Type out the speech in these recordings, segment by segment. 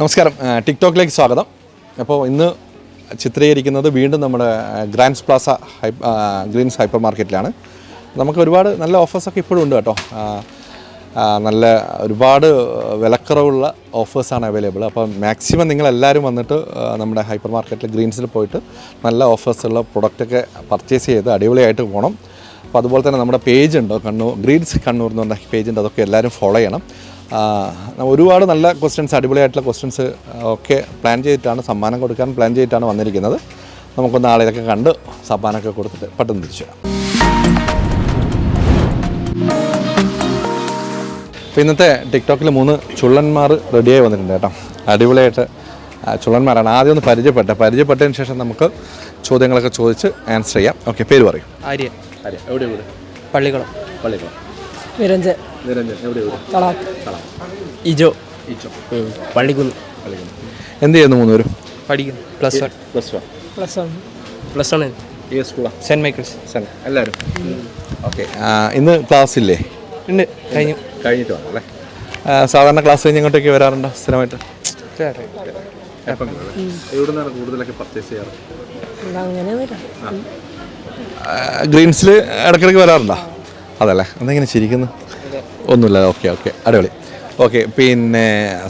നമസ്കാരം. ടിക്ടോക്കിലേക്ക് സ്വാഗതം. അപ്പോൾ ഇന്ന് ചിത്രീകരിക്കുന്നത് വീണ്ടും നമ്മുടെ ഗ്രാൻഡ്സ് പ്ലാസ ഗ്രീൻസ് ഹൈപ്പർ മാർക്കറ്റിലാണ്. നമുക്ക് ഒരുപാട് നല്ല ഓഫേഴ്സൊക്കെ ഇപ്പോഴും ഉണ്ട് കേട്ടോ. നല്ല ഒരുപാട് വിലക്കുറവുള്ള ഓഫേഴ്സാണ് അവൈലബിൾ അപ്പോൾ മാക്സിമം നിങ്ങളെല്ലാവരും വന്നിട്ട് നമ്മുടെ ഹൈപ്പർ മാർക്കറ്റിൽ ഗ്രീൻസിൽ പോയിട്ട് നല്ല ഓഫേഴ്സുള്ള പ്രൊഡക്റ്റൊക്കെ പർച്ചേസ് ചെയ്ത് അടിപൊളിയായിട്ട് പോകണം അപ്പോൾ അതുപോലെ തന്നെ നമ്മുടെ പേജ് ഉണ്ട്? കണ്ണൂർ ഗ്രീൻസ് കണ്ണൂർ എന്ന് പറഞ്ഞ പേജ് ഉണ്ട്. അതൊക്കെ എല്ലാവരും ഫോളോ ചെയ്യണം. ഒരുപാട് നല്ല ക്വസ്റ്റ്യൻസ് അടിപൊളിയായിട്ടുള്ള ക്വസ്റ്റ്യൻസ് ഒക്കെ പ്ലാൻ ചെയ്തിട്ടാണ് സമ്മാനം കൊടുക്കാൻ പ്ലാൻ ചെയ്തിട്ടാണ് വന്നിരിക്കുന്നത്. നമുക്കൊന്ന് ആളിതൊക്കെ കണ്ട് സമ്മാനമൊക്കെ കൊടുത്തിട്ട് പെട്ടെന്ന് തിരിച്ചു വരാം. അപ്പോൾ ഇന്നത്തെ ടിക്ടോക്കിൽ മൂന്ന് ചുള്ളന്മാർ റെഡിയായി വന്നിട്ടുണ്ട് കേട്ടോ. അടിപൊളിയായിട്ട് ചുള്ളന്മാരാണ്. ആദ്യം ഒന്ന് പരിചയപ്പെട്ട. പരിചയപ്പെട്ടതിന് ശേഷം നമുക്ക് ചോദ്യങ്ങളൊക്കെ ചോദിച്ച് ആൻസർ ചെയ്യാം. ഓക്കെ പേര് പറയും. ആര്യ. ആര്യ എവിടെ വീട്? പള്ളിക്കുളം. പള്ളിക്കുളം. നിരഞ്ജൻ. നിരഞ്ജൻ എവിടെ വീട് തളാപ്പ് ഇജോ. ഈച്ചോ പള്ളിക്കുന്ന്. പള്ളിക്കുളം എന്ത് ചെയ്യുന്നു മൂന്നുപേരും? പഠിക്കുന്നു. Plus one plus one plus one plus one ഏത് സ്കൂളാണ് സെന്റ് മൈക്കിൾസ് സെന്റ് എല്ലാവരും ഓക്കെ. ഇന്ന് ക്ലാസ് ഇല്ലേ? ഉണ്ട്. കഴിഞ്ഞു. കഴിഞ്ഞിട്ട് വേണം അല്ലേ? സാധാരണ ക്ലാസ് കഴിഞ്ഞ് ഇങ്ങോട്ടേക്ക് വരാറുണ്ടോ? സ്ഥിരമായിട്ട്? എവിടെ നിന്നാണ് കൂടുതലൊക്കെ പർച്ചേസ് ചെയ്യാറ്? ഗ്രീൻസിൽ ഇടയ്ക്കിടയ്ക്ക് വരാറുണ്ടോ? അതല്ലേ? അതെങ്ങനെ ചിരിക്കുന്നു? ഒന്നുമില്ല. Okay okay. അടിപൊളി. ഓക്കെ പിന്നെ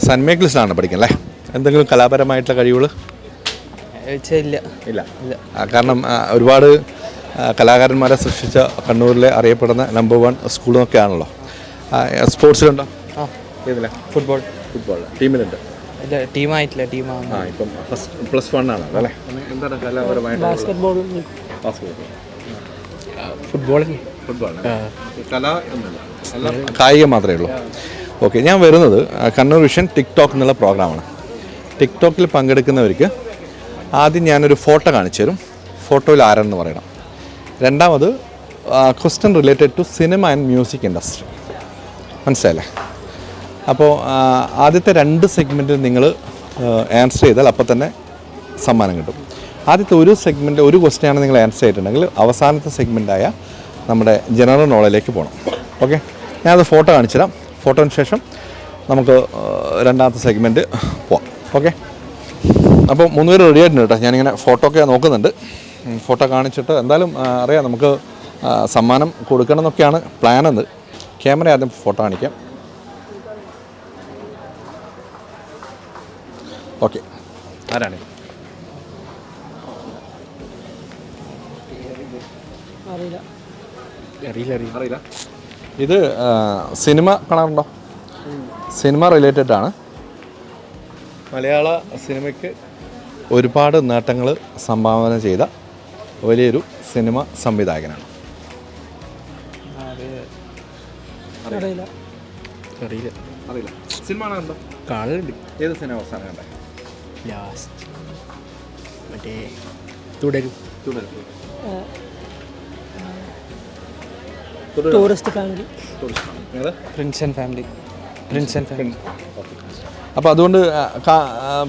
സെന്റ് മേക്കിൾസിലാണ് പഠിക്കുന്നത് അല്ലേ? എന്തെങ്കിലും കലാപരമായിട്ടുള്ള കഴിവുകൾ ഇല്ല. ഇല്ല. കാരണം ഒരുപാട് കലാകാരന്മാരെ സൃഷ്ടിച്ച കണ്ണൂരിലെ അറിയപ്പെടുന്ന നമ്പർ വൺ സ്കൂളൊക്കെ ആണല്ലോ. സ്പോർട്സിലുണ്ടോ? ആ. ഏതില്ല ഫുട്ബോൾ ഫുട്ബോൾ ടീമിലുണ്ട്. ഇല്ല ടീമായിട്ടില്ല ടീമാണ് ആ ഇപ്പം ഫസ്റ്റ് പ്ലസ് വൺ ആണ് അല്ലേ? എന്താണ് കലാപരമായിട്ട് ബാസ്കറ്റ്ബോൾ ഫുട്ബോൾ ഫുട്ബോൾ കല എന്നല്ല. കായികം മാത്രമേ ഉള്ളൂ. ഓക്കെ ഞാൻ വരുന്നത് കണ്ണൂർ വിഷൻ ടിക്ടോക്ക് എന്നുള്ള പ്രോഗ്രാമാണ്. ടിക്ടോക്കിൽ പങ്കെടുക്കുന്നവർക്ക് ആദ്യം ഞാനൊരു ഫോട്ടോ കാണിച്ചു തരും. ഫോട്ടോയിൽ ആരാണെന്ന് പറയണം. രണ്ടാമത് question related to cinema and music industry മനസ്സിലായല്ലേ? അപ്പോൾ ആദ്യത്തെ രണ്ട് സെഗ്മെന്റിൽ നിങ്ങൾ ആൻസർ ചെയ്താൽ അപ്പോൾ തന്നെ സമ്മാനം കിട്ടും. ആദ്യത്തെ ഒരു സെഗ്മെന്റ് ഒരു ക്വസ്റ്റ്യൻ ആണ് നിങ്ങൾ ആൻസർ ചെയ്തിട്ടുണ്ടെങ്കിൽ അവസാനത്തെ സെഗ്മെന്റായ നമ്മുടെ ജനറൽ നോളജിലേക്ക് പോകണം ഓക്കെ ഞാനത് ഫോട്ടോ കാണിച്ചു തരാം. ഫോട്ടോന് ശേഷം നമുക്ക് രണ്ടാമത്തെ സെഗ്മെന്റ് പോവാം. ഓക്കെ അപ്പോൾ മൂന്ന് പേര് റെഡി ആയിട്ടുണ്ട് കേട്ടോ. ഞാനിങ്ങനെ ഫോട്ടോ ഒക്കെ നോക്കുന്നുണ്ട്. ഫോട്ടോ കാണിച്ചിട്ട് എന്തായാലും അറിയാം നമുക്ക് സമ്മാനം കൊടുക്കണം എന്നൊക്കെയാണ് പ്ലാൻ എന്ന്. ക്യാമറ ആദ്യം ഫോട്ടോ കാണിക്കാം. ഓക്കെ ആരാണ്? അറിയില്ല. അറിയില്ല അറിയില്ല. അറിയില്ല. ഇത് സിനിമ കാണാറുണ്ടോ? സിനിമ റിലേറ്റഡ് ആണ്. മലയാള സിനിമയ്ക്ക് ഒരുപാട് നേട്ടങ്ങൾ സംഭാവന ചെയ്ത വലിയൊരു സിനിമ സംവിധായകനാണ്. അറിയില്ല. അറിയില്ല. അറിയില്ല. സിനിമ കാണാറുണ്ടോ കാണലുണ്ട്. ഏത് സിനിമ അവസാനം കണ്ടേ? ലാസ്റ്റ്. മറ്റേ Thudarum. Tourist family prince and family prince and family അപ്പോൾ അതുകൊണ്ട്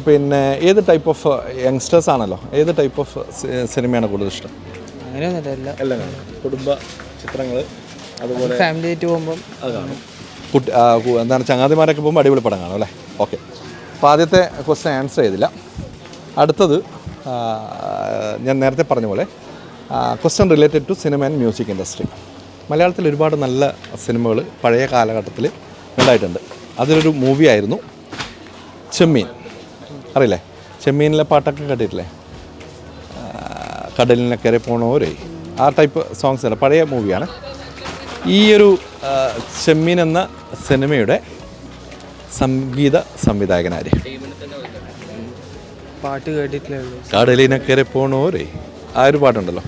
പിന്നെ ഏത് ടൈപ്പ് ഓഫ് യങ്സ്റ്റേഴ്സ് ആണല്ലോ? ഏത് ടൈപ്പ് ഓഫ് സിനിമയാണ് കൂടുതൽ ഇഷ്ടം? അങ്ങനെയൊന്നുമില്ല എല്ലാം. കുടുംബ ചിത്രങ്ങൾ അതുപോലെ ഫാമിലി ആയിട്ട് പോകുമ്പം അതാണ് കുട്ടി കു- എന്താണ് ചങ്ങാതിമാരൊക്കെ പോകുമ്പോൾ അടിപൊളി പടം കാണും അല്ലേ? ഓക്കെ അപ്പോൾ ആദ്യത്തെ ക്വസ്റ്റ്യൻ ആൻസർ ചെയ്തില്ല. അടുത്തത് ഞാൻ നേരത്തെ പറഞ്ഞ പോലെ question related to cinema and music industry മലയാളത്തിൽ ഒരുപാട് നല്ല സിനിമകൾ പഴയ കാലഘട്ടത്തിൽ ഉണ്ടായിട്ടുണ്ട്. അതിലൊരു മൂവി ആയിരുന്നു. ചെമ്മീൻ. അറിയില്ലേ? ചെമ്മീനിലെ പാട്ടൊക്കെ കേട്ടിട്ടില്ലേ? കടലിനെ കടലിനക്കരെ പോണോരേ ആ ടൈപ്പ് സോങ്സ് അല്ല പഴയ മൂവിയാണ് ഈ ഒരു ചെമ്മീൻ എന്ന സിനിമയുടെ സംഗീത സംവിധായകനാര് പാട്ട് കേട്ടിട്ടില്ലേ? കടലിനക്കരെ പോണോരേ ആ ഒരു പാട്ടുണ്ടല്ലോ.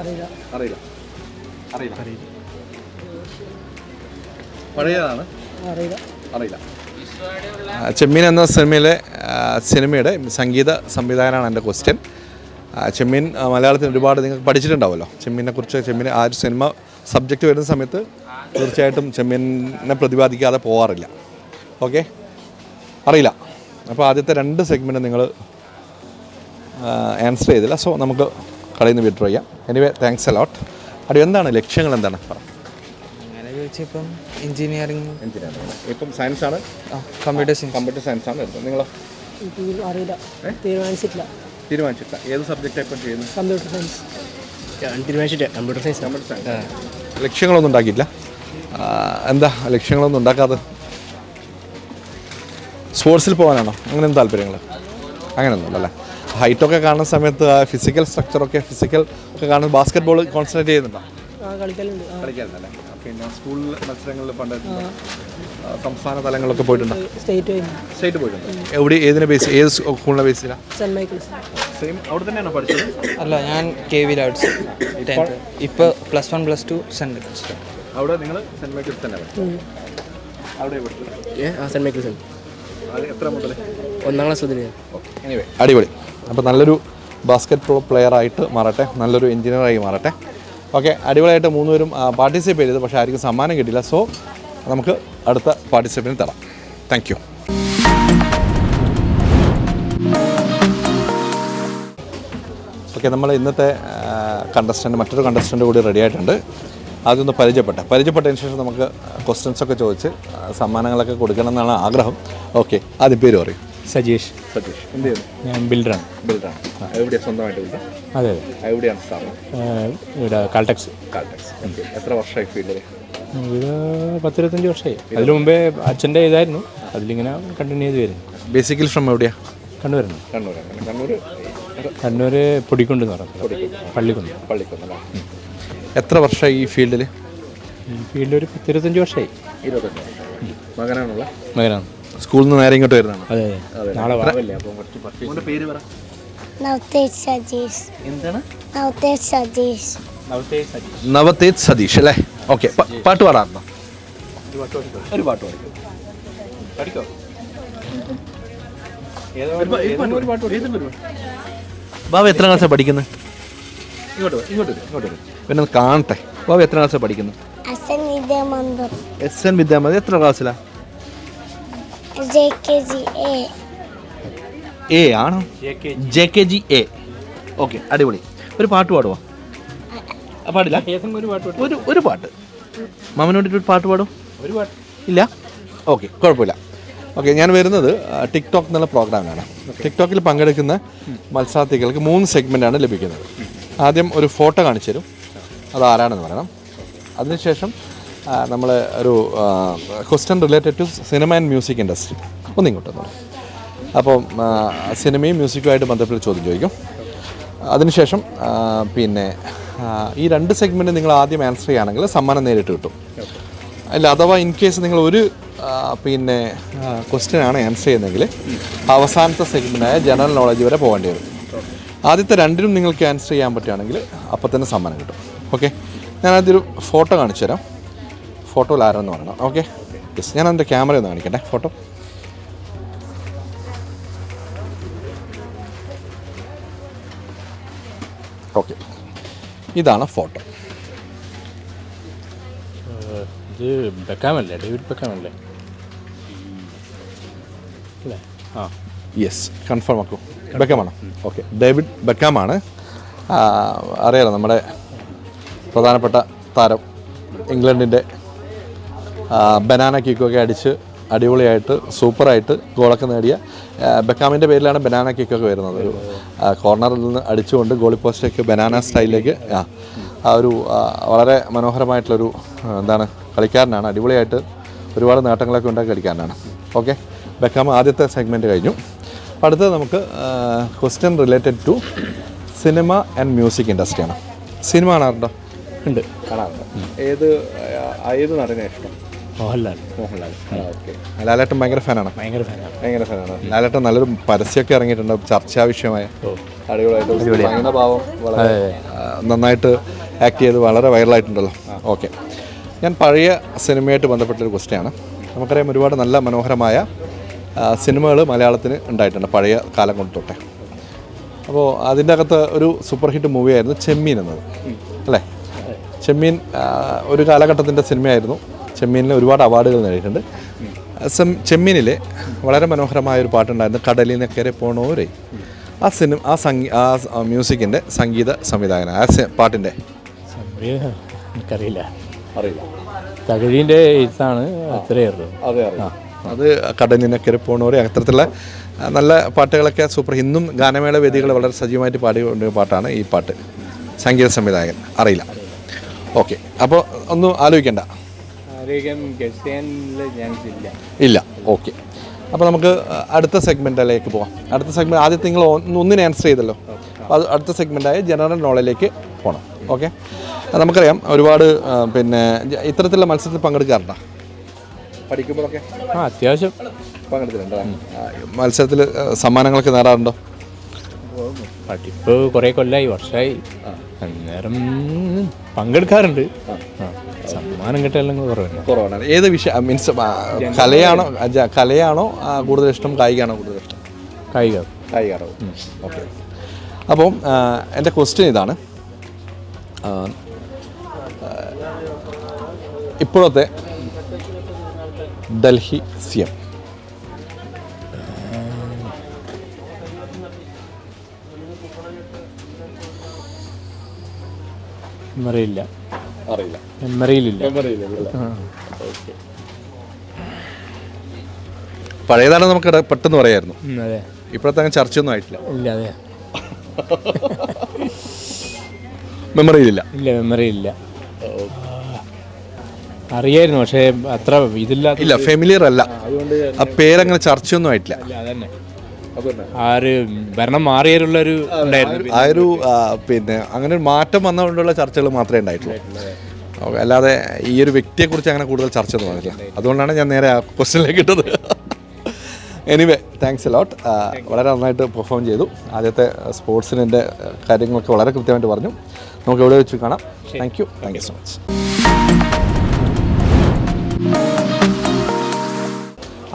അറിയില്ല. അറിയില്ല. അറിയില്ല. പഴയതാണ്. അറിയില്ല. ചെമ്മീൻ എന്ന സിനിമയിലെ സിനിമയുടെ സംഗീത സംവിധായകനാണ് എന്റെ ക്വസ്റ്റ്യൻ. ചെമ്മീൻ മലയാളത്തിൽ ഒരുപാട് നിങ്ങൾ പഠിച്ചിട്ടുണ്ടാവുമല്ലോ. ചെമ്മീനെ കുറിച്ച് ചെമ്മീൻ ആ ഒരു സിനിമ സബ്ജക്റ്റ് വരുന്ന സമയത്ത് തീർച്ചയായിട്ടും ചെമ്മീനെ പ്രതിപാദിക്കാതെ പോകാറില്ല ഓക്കെ അറിയില്ല. അപ്പോൾ ആദ്യത്തെ രണ്ട് സെഗ്മെന്റ് നിങ്ങൾ ആൻസർ ചെയ്തില്ല. സോ നമുക്ക് കളിയിൽ നിന്ന് വിഡ്രോ ചെയ്യാം. എനിവേ താങ്ക്സ് അലോട്ട് അവിടെ എന്താണ് ലക്ഷ്യങ്ങൾ എന്താണ്? പറ. അങ്ങനെ ചോദിച്ചാൽ ഇപ്പം എഞ്ചിനീയറിംഗ് എഞ്ചിനീയറിംഗ് ഇപ്പം സയൻസ് ആണ്? കമ്പ്യൂട്ടർ സയൻസ് കമ്പ്യൂട്ടർ സയൻസ് ആണ്. എടുത്തത് നിങ്ങളോ? അറിയില്ല. തീരുമാനിച്ചിട്ടില്ല. തീരുമാനിച്ചിട്ടില്ല. ഏത് സബ്ജക്റ്റ് ഇപ്പം ചെയ്യുന്നത്? കമ്പ്യൂട്ടർ സയൻസ് തീരുമാനിച്ചിട്ട് കമ്പ്യൂട്ടർ സയൻസ് കമ്പ്യൂട്ടർ സയൻസ് ലക്ഷ്യങ്ങളൊന്നും ഉണ്ടാക്കിയില്ല എന്താ ലക്ഷ്യങ്ങളൊന്നും ഉണ്ടാക്കാതെ സ്പോർട്സിൽ പോകാനാണോ? അങ്ങനെ താല്പര്യങ്ങൾ അങ്ങനെയൊന്നും അല്ലേ ഹൈറ്റൊക്കെ കാണുന്ന സമയത്ത് ആ ഫിസിക്കൽ സ്ട്രക്ചറൊക്കെ ഫിസിക്കൽ ഒക്കെ കാണുന്ന ബാസ്കറ്റ് ബോൾ കോൺസെൻട്രേറ്റ് ചെയ്യുന്നുണ്ടോ കളിക്കാറുണ്ടല്ലേ പിന്നെ സ്കൂൾ മത്സരങ്ങളിൽ പണ്ട് സംസ്ഥാന തലങ്ങളിലൊക്കെ പോയിട്ടുണ്ട്? സ്റ്റേറ്റ് പോയിട്ടുണ്ട്? എവിടെ ഏതിനെ ബേസ് ഏത് സ്കൂളിനെ മൈക്കിൾസ്. സെയിം അവിടെ തന്നെയാണോ പഠിച്ചത്? അല്ല ഞാൻ കെ വി ലാഡ്സ് ഇപ്പോൾ? Plus one plus two saint അവിടെ നിങ്ങൾ സെന്റ് മൈക്കിൾസ് തന്നെ അവിടെ മൈക്കിൾസൺ എത്ര മുതൽ ഒന്നാം ക്ലാസ് എനിവേ അടിപൊളി. അപ്പോൾ നല്ലൊരു ബാസ്കറ്റ് ബോൾ പ്ലെയർ ആയിട്ട് മാറട്ടെ. നല്ലൊരു എഞ്ചിനീയറായി മാറട്ടെ. ഓക്കെ അടിപൊളിയായിട്ട് മൂന്നുപേരും പാർട്ടിസിപ്പേറ്റ് ചെയ്തു. പക്ഷേ ആർക്കും സമ്മാനം കിട്ടില്ല സോ നമുക്ക് അടുത്ത പാർട്ടിസിപ്പേറ്റിന് തരാം. താങ്ക് യു ഓക്കെ നമ്മൾ ഇന്നത്തെ കണ്ടസ്റ്റന്റ് മറ്റൊരു കണ്ടസ്റ്റന്റ് കൂടി റെഡി ആയിട്ടുണ്ട്. ആദ്യം ഒന്ന് പരിചയപ്പെട്ടെ. പരിചയപ്പെട്ടതിന് ശേഷം നമുക്ക് ക്വസ്റ്റ്യൻസൊക്കെ ചോദിച്ച് സമ്മാനങ്ങളൊക്കെ കൊടുക്കണം എന്നാണ് ആഗ്രഹം. ഓക്കെ ആദ്യം പേര് പറയും. സജീഷ്. സജീഷ്. എന്ത് ചെയ്യുന്നു ഞാൻ ബിൽഡറാണ്. ബിൽഡറാണ്. എവിടെയാണ് സ്വന്തമായിട്ട് ബിൽഡർ അതെ അതെ. എവിടെയാണ് സ്ഥാപനം? ഇവിടെ കാൽടെക്സ് കാൽടെക്സ് എത്ര വർഷമായി ഫീൽഡിൽ ഇത്? പത്തിരുപത്തഞ്ച് വർഷമായി. അതിന് മുമ്പേ അച്ഛന്റെ ഇതായിരുന്നു. അതിലിങ്ങനെ കണ്ടിന്യൂ ചെയ്ത് വരുന്നു. ബേസിക്കലി ഫ്രം എവിടെയാണ് കണ്ണൂരാണ്. കണ്ണൂരാണ്. കണ്ണൂർ കണ്ണൂർ പൊടിക്കൊണ്ട് എന്ന് പറഞ്ഞു പള്ളിക്കുണ്ട് പള്ളിക്കുന്നല്ല എത്ര വർഷമായി ഈ ഫീൽഡിൽ ഈ ഫീൽഡിൽ ഒരു പത്തിരുപത്തഞ്ച് വർഷമായി. ഇരുപത്തഞ്ച് മകനാണുള്ള മകനാണ്. സ്കൂളിൽ നിന്ന് നേരെ ഇങ്ങോട്ട് വരുന്നതാണ്. നവതേജ് സജീഷ് എന്താണ്? നവതേജ് സജീഷ് നവതേജ് സതീഷ്. അല്ലേ? ഓക്കെ പാട്ട് പാടാറുണ്ടോ ഒരു പാട്ട് പാടിക്കോ? പഠിക്കോ ബാബു എത്ര ക്ലാസ്സാണ് പഠിക്കുന്നത് ഇങ്ങോട്ട് വാ, ഇങ്ങോട്ട് വരൂ, ഇങ്ങോട്ട് വരൂ. പിന്നെ കാണട്ടെ. ബാബു എത്ര ക്ലാസ്സാണ് പഠിക്കുന്നത് എസ് എൻ വിദ്യാമന്ദിർ എത്ര ക്ലാസ്സിലാണ് J K G A. A ആണോ? J K G. A. Okay അടിപൊളി. ഒരു പാട്ട് പാടുവോ? പാടില്ല. ഒരു പാട്ട് ഒരു ഒരു പാട്ട്. മാമന് വേണ്ടിയിട്ട് ഒരു പാട്ട് പാടും? ഒരു പാട്ട്. ഇല്ല? ഓക്കെ കുഴപ്പമില്ല. ഓക്കെ ഞാൻ വരുന്നത് ടിക്ടോക്ക് എന്നുള്ള പ്രോഗ്രാമിലാണ് ടിക്ടോക്കിൽ പങ്കെടുക്കുന്ന മത്സരാർത്ഥികൾക്ക് മൂന്ന് സെഗ്മെന്റാണ് ലഭിക്കുന്നത്. ആദ്യം ഒരു ഫോട്ടോ കാണിച്ചു തരും. അത് ആരാണെന്ന് പറയണം. അതിനുശേഷം നമ്മൾ ഒരു question related to cinema and music industry ഒന്നിങ്ങോട്ട് അപ്പം സിനിമയും മ്യൂസിക്കുമായിട്ട് ബന്ധപ്പെട്ട് ചോദ്യം ചോദിക്കും. അതിനുശേഷം പിന്നെ ഈ രണ്ട് സെഗ്മെന്റ് നിങ്ങൾ ആദ്യം ആൻസർ ചെയ്യുകയാണെങ്കിൽ സമ്മാനം നേരിട്ട് കിട്ടും. അല്ല അഥവാ ഇൻ കേസ് നിങ്ങൾ ഒരു പിന്നെ ക്വസ്റ്റ്യൻ ആണ് ആൻസർ ചെയ്യുന്നതെങ്കിൽ അവസാനത്തെ സെഗ്മെന്റായ ജനറൽ നോളജ് വരെ പോകേണ്ടി വരും. ആദ്യത്തെ രണ്ടിനും നിങ്ങൾക്ക് ആൻസർ ചെയ്യാൻ പറ്റുകയാണെങ്കിൽ അപ്പം തന്നെ സമ്മാനം കിട്ടും. ഓക്കെ ഞാൻ ആദ്യം ഒരു ഫോട്ടോ കാണിച്ചു തരാം ഫോട്ടോയിൽ ആരെന്ന് പറയണം. ഓക്കെ യെസ് ഞാൻ എന്റെ ക്യാമറ ഒന്ന് കാണിക്കട്ടെ. ഫോട്ടോ ഓക്കെ ഇതാണ് ഫോട്ടോ ഇത് ബെക്കാമല്ലേ ഡേവിഡ് ബെക്കാമല്ലേ അല്ലേ ആ. യെസ് കൺഫേം ആക്കൂ. ബെക്കാമാണ് ഓക്കെ ഡേവിഡ് ബെക്കാമാണ് അറിയാലോ നമ്മുടെ പ്രധാനപ്പെട്ട താരം ഇംഗ്ലണ്ടിന്റെ ബനാന കിക്കൊക്കെ അടിച്ച് അടിപൊളിയായിട്ട് സൂപ്പറായിട്ട് ഗോളൊക്കെ നേടിയ ബെക്കാമിന്റെ പേരിലാണ് ബനാന കിക്കൊക്കെ വരുന്നത്. ഒരു കോർണറിൽ നിന്ന് അടിച്ചുകൊണ്ട് ഗോളി പോസ്റ്റിലേക്ക് ബനാന സ്റ്റൈലിലേക്ക് ആ ആ ഒരു വളരെ മനോഹരമായിട്ടുള്ളൊരു എന്താണ് കളിക്കാരനാണ്. അടിപൊളിയായിട്ട് ഒരുപാട് നേട്ടങ്ങളൊക്കെ ഉണ്ടാക്കി കളിക്കാരനാണ്. ഓക്കെ? ബെക്കാം ആദ്യത്തെ സെഗ്മെന്റ് കഴിഞ്ഞു. അടുത്തത് നമുക്ക് question related to cinema and music ഇൻഡസ്ട്രിയാണ്. Cinema കാണാറുണ്ടോ? ഉണ്ട്. കാണാറുണ്ട്. ഏത് ഏത് നടനെ ഇഷ്ടം? മോഹൻലാൽ. മോഹൻലാൽ. ഓക്കെ. ലാലേട്ടൻ ഭയങ്കര ഫാനാണ്? ഭയങ്കര ഫാനാണ്. ഭയങ്കര ഫാനാണ്? ലാലേട്ടൻ നല്ലൊരു പരസ്യമൊക്കെ ഇറങ്ങിയിട്ടുണ്ട്. ചർച്ചാ വിഷയമായ അടിപൊളിയായിട്ട് ഭാവം വളരെ നന്നായിട്ട് ആക്ട് ചെയ്ത് വളരെ വൈറലായിട്ടുണ്ടല്ലോ ഓക്കെ. ഞാൻ പഴയ സിനിമയായിട്ട് ബന്ധപ്പെട്ടൊരു ക്വസ്റ്റ്യാണ് നമുക്കറിയാം ഒരുപാട് നല്ല മനോഹരമായ സിനിമകൾ മലയാളത്തിന് ഉണ്ടായിട്ടുണ്ട് പഴയ കാലം കൊണ്ട് തൊട്ടേ. അപ്പോൾ അതിന്റെ അകത്ത് ഒരു സൂപ്പർ ഹിറ്റ് മൂവിയായിരുന്നു ചെമ്മീൻ എന്നത്. അല്ലേ? ചെമ്മീൻ ഒരു കാലഘട്ടത്തിന്റെ സിനിമയായിരുന്നു. ചെമ്മീനിൽ ഒരുപാട് അവാർഡുകൾ നേടിയിട്ടുണ്ട് സെം- ചെമ്മീനിലെ വളരെ മനോഹരമായ ഒരു പാട്ടുണ്ടായിരുന്നു കടലിനക്കരെ പോണോരേ ആ സിനിമ ആ സംഗീ ആ മ്യൂസിക്കിന്റെ സംഗീത സംവിധായകൻ ആ പാട്ടിന്റെ എനിക്കറിയില്ല. അറിയില്ല. തകഴീന്റെ എഴുത്താണ് അത്രയേ ഉള്ളൂ. അതെ അത്. കടലിനക്കരെ പോണവരെ അത്തരത്തിലുള്ള നല്ല പാട്ടുകളൊക്കെ സൂപ്പർ. ഇന്നും ഗാനമേള വേദികൾ വളരെ സജീവമായിട്ട് പാടിക്കൊണ്ടിരുന്ന പാട്ടാണ് ഈ പാട്ട്. സംഗീത സംവിധായകൻ. അറിയില്ല. ഓക്കെ. അപ്പോൾ ഒന്നും ആലോചിക്കണ്ട. ഇല്ല. ഓക്കെ. അപ്പോൾ നമുക്ക് അടുത്ത സെഗ്മെന്റിലേക്ക് പോകാം അടുത്ത സെഗ്മെന്റ് ആദ്യത്തെ നിങ്ങൾ ഒന്ന് ഒന്നിനെ ആൻസർ ചെയ്തല്ലോ. അത് അടുത്ത സെഗ്മെന്റായ ജനറൽ നോളജിലേക്ക് പോകണം ഓക്കെ? നമുക്കറിയാം ഒരുപാട് പിന്നെ ഇത്തരത്തിലുള്ള മത്സരത്തിൽ പങ്കെടുക്കാറുണ്ടോ? പഠിക്കുമ്പോഴൊക്കെ? ആ അത്യാവശ്യം. പങ്കെടുത്തിട്ടുണ്ടോ മത്സരത്തിൽ സമ്മാനങ്ങളൊക്കെ നേടാറുണ്ടോ? പഠിപ്പ് കുറേ കൊല്ലമായി വർഷമായി അന്നേരം പങ്കെടുക്കാറുണ്ട്. സമ്മാനം കിട്ടാനും കുറവാണ് കുറവാണ്. ഏത് വിഷയം മീൻസ് കലയാണോ കലയാണോ കൂടുതൽ ഇഷ്ടം കായികമാണോ കൂടുതൽ ഇഷ്ടം? കായിക. കായികമാണോ ഓക്കെ. അപ്പം എന്റെ ക്വസ്റ്റ്യൻ ഇതാണ്. ഇപ്പോഴത്തെ ഡൽഹി സി എം. മെമ്മറിയില്ല അറിയില്ല. മെമ്മറിയിലില്ല പഴയതാണ് നമുക്ക് പെട്ടെന്ന് പറയായിരുന്നു. അതെ. ഇപ്പോഴത്തെ അങ്ങനെ ചർച്ചയൊന്നും ആയിട്ടില്ല. ഇല്ല അതെ. മെമ്മറിയിലില്ല ഇല്ല മെമ്മറിയില്ല അറിയായിരുന്നു പക്ഷേ അത്ര ഇതില്ല ഇല്ല ഫെമിലിയർ അല്ല. ആ പേരങ്ങനെ ചർച്ചയൊന്നും ആയിട്ടില്ല. അതന്നെ. ആ ഒരു ഭരണം ഒരു ഉണ്ടായിരുന്നു ആ ഒരു പിന്നെ അങ്ങനെ ഒരു മാറ്റം വന്നുകൊണ്ടുള്ള ചർച്ചകൾ മാത്രമേ ഉണ്ടായിട്ടുള്ളൂ. അല്ലാതെ ഈ ഒരു വ്യക്തിയെക്കുറിച്ച് അങ്ങനെ കൂടുതൽ ചർച്ച ഒന്നും വന്നിട്ടില്ല അതുകൊണ്ടാണ് ഞാൻ നേരെ ആ ക്വസ്റ്റ്യനിലേക്ക് ഇട്ടത്. എനിവേ താങ്ക്സ് ലോട്ട് വളരെ നന്നായിട്ട് പെർഫോം ചെയ്തു. ആദ്യത്തെ സ്പോർട്സിന്റെ കാര്യങ്ങളൊക്കെ വളരെ കൃത്യമായിട്ട് പറഞ്ഞു. നമുക്ക് എവിടെ വെച്ച് കാണാം. Thank you thank you so much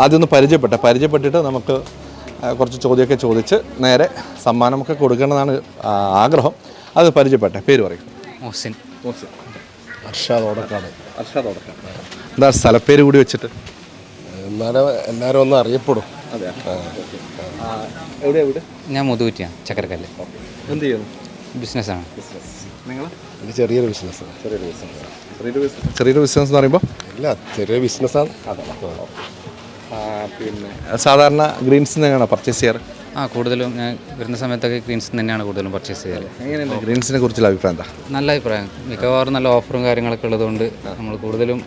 ആദ്യം ഒന്ന് പരിചയപ്പെട്ടെ പരിചയപ്പെട്ടിട്ട് നമുക്ക് കുറച്ച് ചോദ്യമൊക്കെ ചോദിച്ച് നേരെ സമ്മാനമൊക്കെ കൊടുക്കണമെന്നാണ് ആഗ്രഹം. അത് പരിചയപ്പെട്ടെ. പേര് പറയും. മുഹസിൻ. മോസിൻ അർഷാദോടക്കാണ് അർഷാദോടക്കാണ് എന്താ സ്ഥലപ്പേര് കൂടി വെച്ചിട്ട്? എന്നാലും എല്ലാവരും ഒന്ന് അറിയപ്പെടും. എവിടെ എവിടെ ഞാൻ മുതുകുറ്റിയാണ് ചക്കരക്കല്ല്. എന്ത് ചെയ്യുന്നു? ബിസിനസ്സാണ്. നിങ്ങൾ? ഇത് ചെറിയൊരു ബിസിനസ്സാണ് ചെറിയൊരു ബിസിനസ്. എന്ന് പറയുമ്പോൾ ഇല്ല ചെറിയ ബിസിനസ്സാണ് പിന്നെ സാധാരണ ഗ്രീൻസ് തന്നെയാണോ പർച്ചേസ് ചെയ്യാറ്? ആ കൂടുതലും ഞാൻ വരുന്ന സമയത്തൊക്കെ ഗ്രീൻസ് തന്നെയാണ് കൂടുതലും പർച്ചേസ് ചെയ്യാറ്. ഗ്രീൻസിനെ കുറിച്ചുള്ള അഭിപ്രായം എന്താ? നല്ല അഭിപ്രായം. മിക്കവാറും നല്ല ഓഫറും കാര്യങ്ങളൊക്കെ ഉള്ളതുകൊണ്ട് നമ്മൾ കൂടുതലും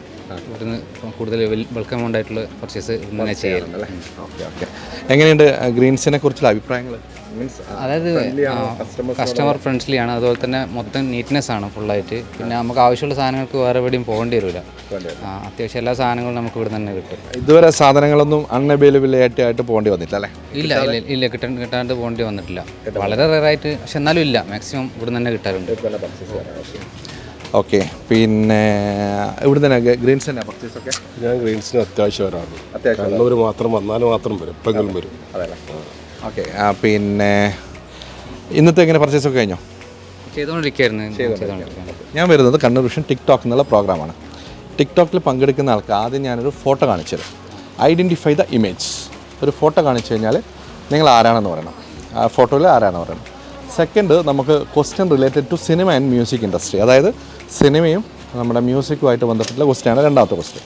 ഇവിടുന്ന് കൂടുതൽ ബൾക്ക് എമൗണ്ട് ആയിട്ടുള്ള പർച്ചേസ് തന്നെ ചെയ്യാറുണ്ട് ഓക്കെ ഓക്കെ. എങ്ങനെയുണ്ട് ഗ്രീൻസിനെ കുറിച്ചുള്ള അഭിപ്രായങ്ങൾ മീൻസ് അതായത് കസ്റ്റമർ ഫ്രണ്ട്ലി ആണ്? അതുപോലെ തന്നെ മൊത്തം നീറ്റ്നെസ് ആണ് ഫുള്ളായിട്ട് പിന്നെ നമുക്ക് ആവശ്യമുള്ള സാധനങ്ങൾക്ക് വേറെ എവിടെയും പോകേണ്ടി വരില്ല. അത്യാവശ്യം എല്ലാ സാധനങ്ങളും നമുക്ക് ഇവിടെ തന്നെ കിട്ടും. ഇതുവരെ സാധനങ്ങളൊന്നും അൺഅവൈലബിൾ ആയിട്ട് ആയിട്ട് പോകേണ്ടി വന്നിട്ടില്ല അല്ലേ? ഇല്ല ഇല്ല ഇല്ല കിട്ടാൻ കിട്ടാണ്ട് പോകേണ്ടി വന്നിട്ടില്ല. വളരെ റയറായിട്ട് പക്ഷെ എന്നാലും ഇല്ല മാക്സിമം ഇവിടെ തന്നെ കിട്ടാറുണ്ട്. ഓക്കെ പിന്നെ ഇവിടെ തന്നെ ഗ്രീൻസ് തന്നെ പർച്ചേസ് ഒക്കെ? ഞാൻ ഗ്രീൻസിന് അത്യാവശ്യം വരാറുണ്ട്. കണ്ണൂർ മാത്രം വന്നാൽ മാത്രം വരും എപ്പെങ്കിലും വരും. ഓക്കെ പിന്നെ ഇന്നത്തെ എങ്ങനെ പർച്ചേസ് ഒക്കെ കഴിഞ്ഞോ ചെയ്തുകൊണ്ടിരിക്കുകയായിരുന്നു ഞാൻ വരുന്നത് കണ്ണൂർ വിഷൻ ടിക്ടോക്ക് എന്നുള്ള പ്രോഗ്രാമാണ് ടിക്ടോക്കിൽ പങ്കെടുക്കുന്ന ആൾക്ക് ആദ്യം ഞാനൊരു ഫോട്ടോ കാണിച്ചത് ഐഡന്റിഫൈ ദ ഇമേജ് ഒരു ഫോട്ടോ കാണിച്ചു കഴിഞ്ഞാൽ നിങ്ങൾ ആരാണെന്ന് പറയണം. ആ ഫോട്ടോയിൽ ആരാണെന്ന് പറയണം. സെക്കൻഡ് നമുക്ക് question related to cinema and music industry അതായത് സിനിമയും നമ്മുടെ മ്യൂസിക്കുമായിട്ട് ബന്ധപ്പെട്ടുള്ള ക്വസ്റ്റ്യാണ് രണ്ടാമത്തെ ക്വസ്റ്റ്യൻ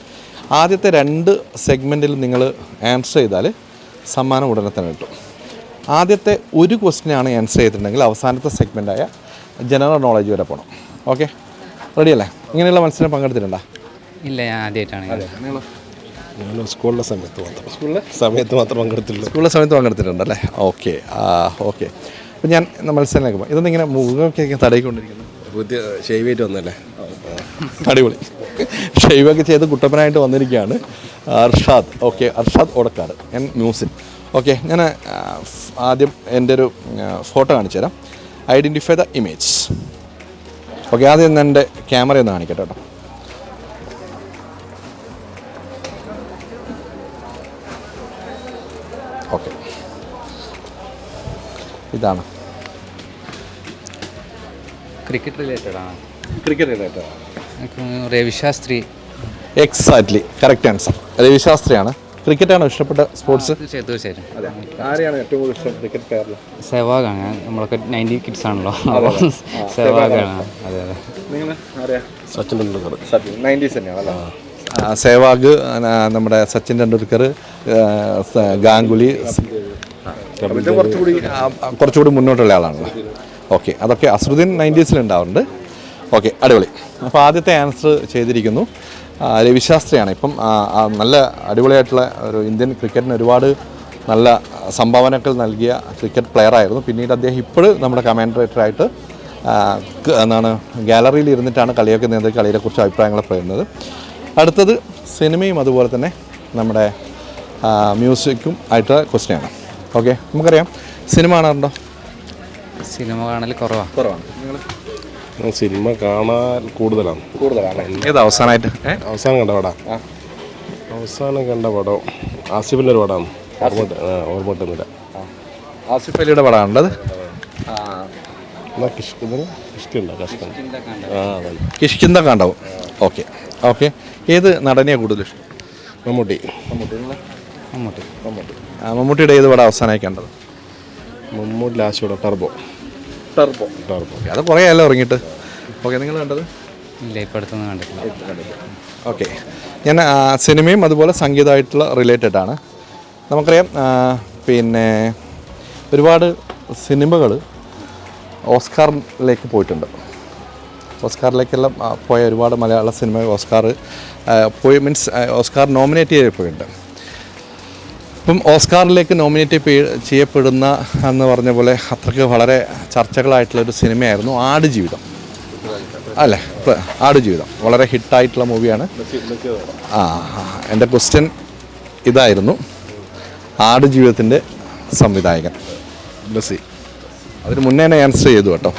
ആദ്യത്തെ രണ്ട് സെഗ്മെന്റിൽ നിങ്ങൾ ആൻസർ ചെയ്താൽ സമ്മാനം ഉടനെ തന്നെ കിട്ടും. ആദ്യത്തെ ഒരു ക്വസ്റ്റിനാണ് ആൻസർ ചെയ്തിട്ടുണ്ടെങ്കിൽ അവസാനത്തെ സെഗ്മെന്റായ ജനറൽ നോളജ് വരെ പോകണം ഓക്കെ റെഡിയല്ലേ ഇങ്ങനെയുള്ള മത്സരം പങ്കെടുത്തിട്ടുണ്ടോ? ഇല്ല ഞാൻ ആദ്യമായിട്ടാണ് ഞാൻ സ്കൂളിലെ സമയത്ത് മാത്രം. സ്കൂളിലെ സമയത്ത് മാത്രം പങ്കെടുത്തിട്ടുള്ളൂ. സ്കൂളിലെ സമയത്ത് പങ്കെടുത്തിട്ടുണ്ടല്ലേ ഓക്കെ ആ ഓക്കെ അപ്പം ഞാൻ പോകാം ഇതൊന്നും ഇങ്ങനെ മുഖമൊക്കെ തടയിക്കൊണ്ടിരിക്കുന്നു. പുതിയ ഷെയ്വേറ്റ് വന്നല്ലേ? അടിപൊളി. ഷെയ്വൊക്കെ ചെയ്ത് കുട്ടപ്പനായിട്ട് വന്നിരിക്കുകയാണ്. അർഷാദ്. ഓക്കെ അർഷാദ് ഓടക്കാട് ഞാൻ മ്യൂസിക് ഓക്കെ ഞാൻ ആദ്യം എന്റെ ഒരു ഫോട്ടോ കാണിച്ചു തരാം ഐഡന്റിഫൈ ദ ഇമേജ് ഓക്കെ ആദ്യം ഞാൻ എന്റെ ക്യാമറ ഒന്ന് കാണിക്കട്ടെ കേട്ടോ. ഓക്കെ ഇതാണ്. ക്രിക്കറ്റ് റിലേറ്റഡ് ആണ്. ക്രിക്കറ്റ് റിലേറ്റഡ് എനിക്ക് രവിശാസ്ത്രി. എക്സാക്ട്ലി കറക്റ്റ് ആൻസർ രവിശാസ്ത്രിയാണ്. ക്രിക്കറ്റാണോ ഇഷ്ടപ്പെട്ട സ്പോർട്സ്? ആരെയാണ് ഏറ്റവും കൂടുതൽ ഇഷ്ടം ക്രിക്കറ്റ് പ്ലെയറിൽ സെവാഗാണ്. നമ്മളൊക്കെ നയന്റി കിഡ്സ് ആണല്ലോ. സെവാഗാണ്. അതെ അതെ. നിങ്ങൾ ആരെയാ സച്ചിൻ ടെണ്ടുൽക്കർ. സെവാഗ് നയന്റീസ് തന്നെയാണ് അല്ലേ? സേവാഗ് നമ്മുടെ സച്ചിൻ ടെണ്ടുൽക്കർ ഗാംഗുലി കുറച്ചുകൂടി കുറച്ചുകൂടി മുന്നോട്ടുള്ള ആളാണല്ലോ. ഓക്കെ അതൊക്കെ അസറുദ്ദീൻ നയന്റീസിലുണ്ടാവുന്നുണ്ട്. ഓക്കെ അടിപൊളി. അപ്പോൾ ആദ്യത്തെ ആൻസർ ചെയ്തിരിക്കുന്നു. രവിശാസ്ത്രിയാണ്. ഇപ്പം നല്ല അടിപൊളിയായിട്ടുള്ള ഒരു ഇന്ത്യൻ ക്രിക്കറ്റിന് ഒരുപാട് നല്ല സംഭാവനകൾ നൽകിയ ക്രിക്കറ്റ് പ്ലെയർ ആയിരുന്നു. പിന്നീട് അദ്ദേഹം ഇപ്പോഴും നമ്മുടെ കമാൻഡറേറ്ററായിട്ട് എന്താണ് ഗാലറിയിൽ ഇരുന്നിട്ടാണ് കളിയൊക്കെ നിയന്ത്രിച്ച് കളിയെക്കുറിച്ച് അഭിപ്രായങ്ങൾ പറയുന്നത്. അടുത്തത് സിനിമയും അതുപോലെ തന്നെ നമ്മുടെ മ്യൂസിക്കും ആയിട്ടുള്ള ക്വസ്റ്റ്യനാണ് ഓക്കെ നമുക്കറിയാം. സിനിമ കാണാറുണ്ടോ? സിനിമ കാണൽ കുറവാണ് കുറവാണ്. ഞാൻ സിനിമ കാണാൻ കൂടുതലാണ്. കൂടുതലാണ് ഏത് അവസാനമായിട്ട് അവസാനം കണ്ട പടാ. അവസാനം കണ്ട പടം ആസിഫിന്റെ ഒരു പടമാണ്. ഓർമ്മ ഓർമ്മ കിട്ടുന്നില്ല ആസിഫ് അലിയുടെ പടമാണുള്ളത്? കിഷ്കിന്ത കാണ്ടാവും ഓക്കെ. ഓക്കെ. ഏത് നടനെയാണ് കൂടുതൽ ഇഷ്ടം? മമ്മൂട്ടി. മമ്മൂട്ടി മമ്മൂട്ടി. മമ്മൂട്ടിയുടെ ഏത് പടം അവസാനമായി കണ്ടത്? Mammootty last turbo. Turbo turbo okay അത് കുറേ അല്ല ഇറങ്ങിയിട്ട് ഓക്കെ നിങ്ങൾ കണ്ടത്? ഇല്ല ഇപ്പം അടുത്തൊന്നും കണ്ടിട്ടില്ല. ഓക്കെ ഞാൻ സിനിമയും അതുപോലെ സംഗീതമായിട്ടുള്ള റിലേറ്റഡ് ആണ്. നമുക്കറിയാം പിന്നെ ഒരുപാട് സിനിമകൾ ഓസ്കാറിലേക്ക് പോയിട്ടുണ്ട്. ഓസ്കാറിലേക്കെല്ലാം പോയ ഒരുപാട് മലയാള സിനിമ ഓസ്കാർ പോയി മീൻസ് ഓസ്കാർ നോമിനേറ്റ് ചെയ്യപ്പെട്ടിട്ടുണ്ട്. ഇപ്പം ഓസ്കാറിലേക്ക് നോമിനേറ്റ് ചെയ്യപ്പെടുന്ന എന്ന് പറഞ്ഞ പോലെ അത്രയ്ക്ക് വളരെ ചർച്ചകളായിട്ടുള്ളൊരു സിനിമയായിരുന്നു ആടുജീവിതം. അല്ലേ? ആട് ആടുജീവിതം. വളരെ ഹിറ്റായിട്ടുള്ള മൂവിയാണ്. ആ ആ. എന്റെ ക്വസ്റ്റ്യൻ ഇതായിരുന്നു. ആടുജീവിതത്തിന്റെ സംവിധായകൻ. ബസ്സി അതിന് മുന്നേ തന്നെ ആൻസർ ചെയ്തു കേട്ടോ.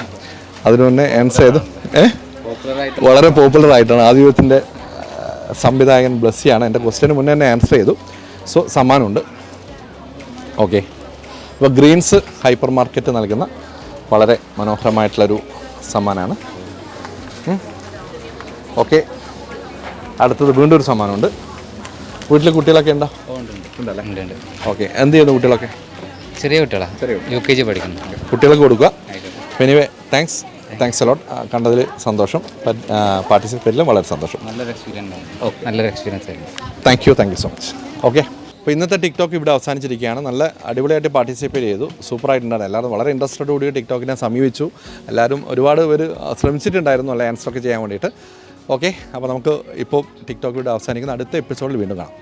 അതിന് മുന്നേ ആൻസർ ചെയ്തു. ഏ? വളരെ പോപ്പുലർ ആയിട്ടാണ് ആദ്യത്തിന്റെ സംവിധായകൻ ബ്ലസ്സിയാണ് എന്റെ ക്വസ്റ്റ്യന് മുന്നേ തന്നെ ആൻസർ ചെയ്തു. സോ സമ്മാനമുണ്ട്. ഓക്കെ. അപ്പോൾ ഗ്രീൻസ് ഹൈപ്പർ മാർക്കറ്റ് നൽകുന്ന വളരെ മനോഹരമായിട്ടുള്ളൊരു സമ്മാനമാണ് ഓക്കെ. അടുത്തത് വീണ്ടും ഒരു സമ്മാനമുണ്ട്. വീട്ടിൽ കുട്ടികളൊക്കെ ഉണ്ടോ ഉണ്ട്. ഉണ്ട് ഓക്കെ. എന്ത് ചെയ്യുന്നു കുട്ടികളൊക്കെ? ചെറിയ കുട്ടികളാണ് യു കെ ജി പഠിക്കുന്നു. കുട്ടികൾക്ക് കൊടുക്കുക. എനിവേ താങ്ക്സ് താങ്ക്സ് അലോട്ട് കണ്ടതിൽ സന്തോഷം. പാർട്ടിസിപ്പേറ്റിലും വളരെ സന്തോഷം. നല്ലൊരു എക്സ്പീരിയൻസ് നല്ലൊരു എക്സ്പീരിയൻസ് ആയിരുന്നു. Thank you thank you so much okay അപ്പോൾ ഇന്നത്തെ ടിക്ടോക്ക് ഇവിടെ അവസാനിച്ചിരിക്കുകയാണ്. നല്ല അടിപൊളിയായിട്ട് പാർട്ടിസിപ്പേറ്റ് ചെയ്തു. സൂപ്പറായിട്ടുണ്ടായിരുന്നു. എല്ലാവരും വളരെ ഇൻട്രസ്റ്റോട് കൂടി ടിക്ടോക്കിനെ സമീപിച്ചു. എല്ലാവരും ഒരുപാട് പേര് ശ്രമിച്ചിട്ടുണ്ടായിരുന്നു അല്ല ആൻസർ ഒക്കെ ചെയ്യാൻ വേണ്ടിയിട്ട്. ഓക്കെ അപ്പോൾ നമുക്ക് ഇപ്പോൾ ടിക്ടോക്ക് ഇവിടെ അവസാനിക്കുന്ന. അടുത്ത എപ്പിസോഡിൽ വീണ്ടും കാണാം.